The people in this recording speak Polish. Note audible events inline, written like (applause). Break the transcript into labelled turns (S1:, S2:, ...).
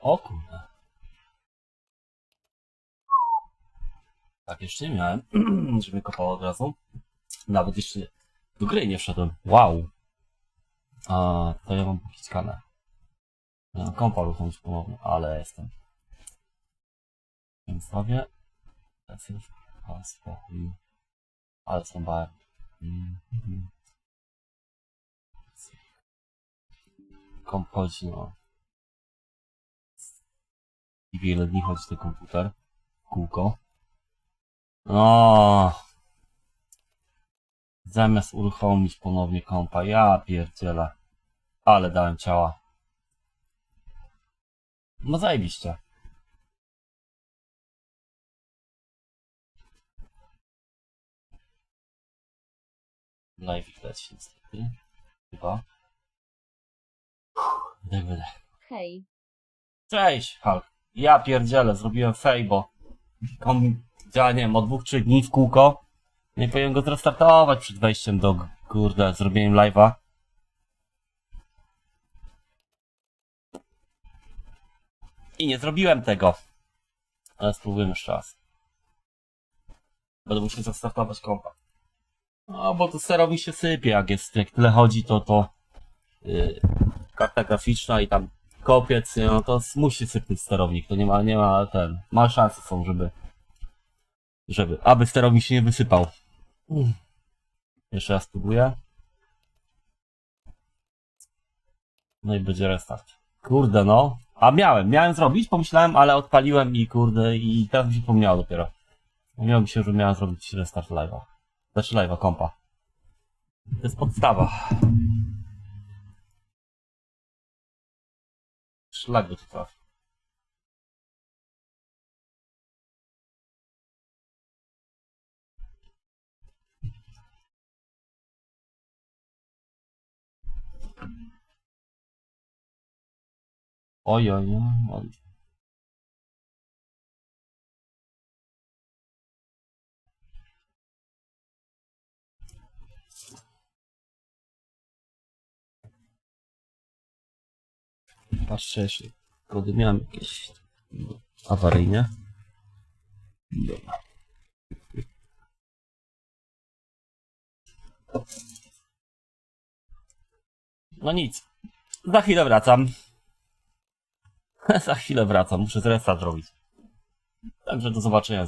S1: O kurde. Tak, jeszcze nie miałem, że mnie kopało od razu. Nawet jeszcze do gry nie wszedłem. Wow. A, to ja mam pokiczkane. Ja kompa uruchomić ponownie, ale jestem. Więc sobie. Spokój. Ale zrąbałem. Mm, mhm. Komp chodzi, no. I wiele dni chodzi ten komputer. Kółko. O. Zamiast uruchomić ponownie kompa, ja pierdzielę. Ale dałem ciała. No zajebiście. Live widać niestety. Chyba. Wydech, wydech.
S2: Hej,
S1: Cześć, Hulk. Ja pierdzielę, zrobiłem fej, bo on działa, nie wiem, od dwóch, trzech dni w kółko. Nie powinien go zrestartować przed wejściem do, kurde, zrobieniem live'a. I nie zrobiłem tego. Ale spróbujemy jeszcze raz. Będę musiał zastartować kompa. No, bo to sero mi się sypie, jak jest, jak tyle chodzi, to to yy, karta graficzna i tam kopiec, no to musi sypnąć sterownik, to nie ma, nie ma ten, małe szanse są, żeby, żeby, aby sterownik się nie wysypał. Mm. Jeszcze raz spróbuję. No i będzie restart. Kurde no, a miałem, miałem zrobić, pomyślałem, ale odpaliłem i kurde, i teraz mi się pomniało dopiero. Miało mi się, że miałem zrobić restart live'a. Znaczy live'a, kompa. To jest podstawa. Szlak by tu trafił. Oj, oj, oj. Patrzę, jeśli kody miałem jakieś awaryjne. Dobra. No nic. Za chwilę wracam. (laughs) Za chwilę wracam. Muszę zrestart zrobić. Także do zobaczenia.